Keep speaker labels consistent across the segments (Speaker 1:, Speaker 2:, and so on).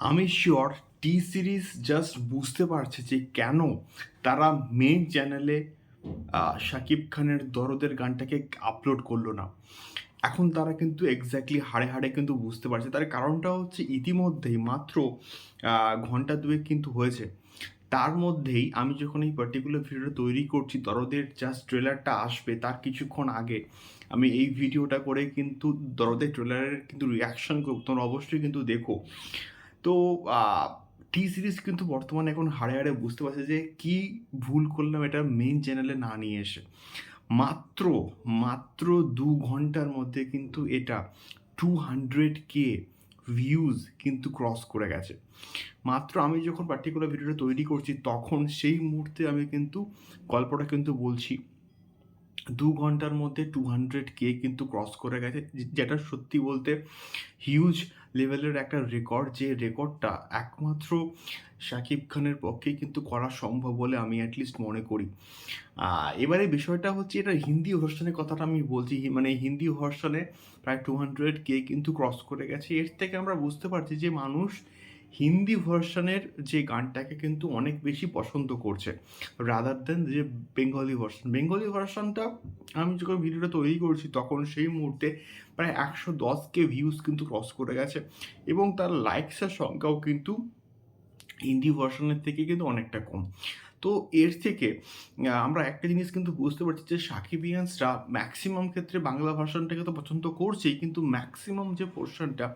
Speaker 1: আমি শিওর টি series just বুঝতে পারছে যে কেন তারা মেন চ্যানেলে শাকিব খানের দরদের গানটাকে আপলোড করল না। এখন তারা কিন্তু এক্স্যাক্টলি হাড়ে হাড়ে কিন্তু বুঝতে পারছে। তার কারণটা হচ্ছে ইতিমধ্যেই মাত্র ঘণ্টা দুয়েক কিন্তু হয়েছে। তার মধ্যেই আমি যখন এই পার্টিকুলার ভিডিওটা তৈরি করছি, দরদের জাস্ট ট্রেলারটা আসবে তার কিছুক্ষণ আগে, আমি এই ভিডিওটা করে কিন্তু দরদের ট্রেলারের কিন্তু রিয়াকশন তোমরা অবশ্যই কিন্তু দেখো। তো টি সিরিজ কিন্তু বর্তমানে এখন হাড়ে হাড়ে বুঝতে পারছে যে কি ভুল করলাম এটা মেইন চ্যানেলে না নিয়ে এসে। মাত্র মাত্র দু ঘণ্টার মধ্যে কিন্তু এটা টু হান্ড্রেড কে ভিউজ কিন্তু ক্রস করে গেছে। মাত্র আমি যখন পার্টিকুলার ভিডিওটা তৈরি করছি, তখন সেই মুহূর্তে আমি কিন্তু গল্পটা কিন্তু বলছি। দু ঘণ্টার মধ্যে টু হান্ড্রেড কে কিন্তু ক্রস করে গেছে যেটা সত্যি বলতে হিউজ লেভেলের একটা রেকর্ড যে রেকর্ডটা একমাত্র শাকিব খানের পক্ষে কিন্তু করা সম্ভব বলে আমি অ্যাটলিস্ট মনে করি। এবারে বিষয়টা হচ্ছে এটা হিন্দি ভার্সনের কথাটা আমি বলছি মানে হিন্দি ভার্সনে প্রায় টু হান্ড্রেড কে কিন্তু ক্রস করে গেছে। এর থেকে আমরা বুঝতে পারছি যে মানুষ হিন্দি ভার্সনের যে গানটাকে কিন্তু অনেক বেশি পছন্দ করছে। রাদার দেন যে বেঙ্গলি ভার্সন বেঙ্গলি ভার্সনটা আমি যখন ভিডিওটা তৈরি করছি, তখন সেই মুহূর্তে প্রায় একশো দশকে ভিউজ কিন্তু ক্রস করে গেছে এবং তার লাইকসের সংখ্যাও কিন্তু হিন্দি ভার্সনের থেকে কিন্তু অনেকটা কম। তো এর থেকে আমরা একটা জিনিস কিন্তু বুঝতে পারছি যে সাকিবিয়ান্সরা ম্যাক্সিমাম ক্ষেত্রে বাংলা ভার্সনটাকে তো পছন্দ করছেই, কিন্তু ম্যাক্সিমাম যে পোর্শনটা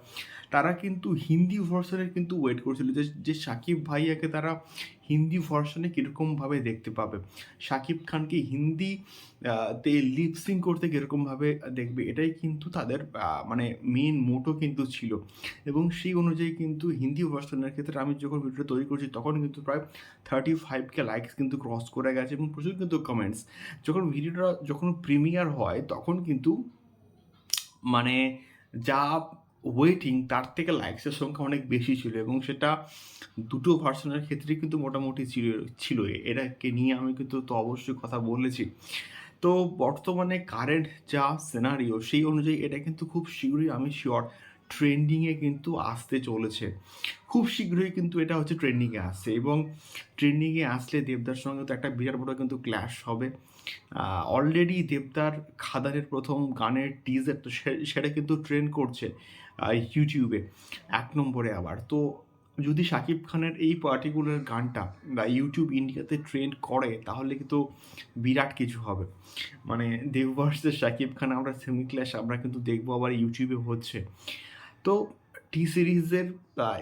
Speaker 1: তারা কিন্তু হিন্দি ভার্সনের কিন্তু ওয়েট করছিল। যে যে সাকিব ভাইয়াকে তারা হিন্দি ভার্সনে কীরকমভাবে দেখতে পাবে? সাকিব খানকে হিন্দি তে লিপসিং করতে কীরকমভাবে দেখবে? এটাই কিন্তু তাদের মানে মেন মোটো কিন্তু ছিল। এবং সেই অনুযায়ী কিন্তু হিন্দি ভার্সনের ক্ষেত্রে আমি যখন ভিডিওটা তৈরি করছি, তখন কিন্তু প্রায় থার্টি ফাইভকে লাইকস কিন্তু ক্রস করে গেছে এবং প্রচুর কিন্তু কমেন্টস যখন ভিডিওটা যখন প্রিমিয়ার হয়, তখন কিন্তু মানে যা ওয়েটিং তার থেকে লাইকসের সংখ্যা অনেক বেশি ছিল এবং সেটা দুটো ভার্সনের ক্ষেত্রে কিন্তু মোটামুটি ছিল ছিল। এটাকে নিয়ে আমি কিন্তু তো অবশ্যই কথা বলেছি। তো বর্তমানে কারেন্ট যা সিনারিও সেই অনুযায়ী এটা কিন্তু খুব শীঘ্রই আমি শিওর ট্রেন্ডিংয়ে কিন্তু আসতে চলেছে। খুব শীঘ্রই কিন্তু এটা হচ্ছে ট্রেন্ডিংয়ে আসছে এবং ট্রেন্ডিংয়ে আসলে দেবদার সঙ্গে তো একটা বিরাট বড় কিন্তু ক্ল্যাশ হবে। অলরেডি দেবদার খাদানের প্রথম গানের টিজার তো সেটা কিন্তু ট্রেন্ড করছে ইউটিউবে এক নম্বরে আবার। তো যদি শাকিব খানের এই পার্টিকুলার গানটা বা ইউটিউব ইন্ডিয়াতে ট্রেন্ড করে, তাহলে কিন্তু বিরাট কিছু হবে। মানে দেববর্ষের শাকিব খান, আমরা সেমি ক্লাস আমরা কিন্তু দেখব আবার ইউটিউবে হচ্ছে। তো টি সিরিজের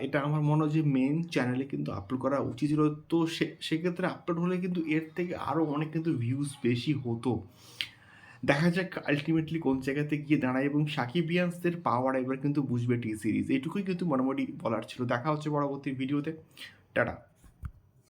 Speaker 1: এটা আমার মনে হয় যে মেন চ্যানেলে কিন্তু আপলোড করা উচিত ছিল। তো সেক্ষেত্রে আপলোড হলে কিন্তু এর থেকে আরও অনেক কিন্তু ভিউজ বেশি হতো। দেখা যাক আলটিমেটলি কোন জায়গাতে গিয়ে দাঁড়ায় এবং সাকিবিয়ানসদের পাওয়ার এবার কিন্তু বুঝবে টি সিরিজ এটুকুই কিন্তু মোটামুটি বলার ছিল। দেখা হচ্ছে পরবর্তী ভিডিওতে টাটা।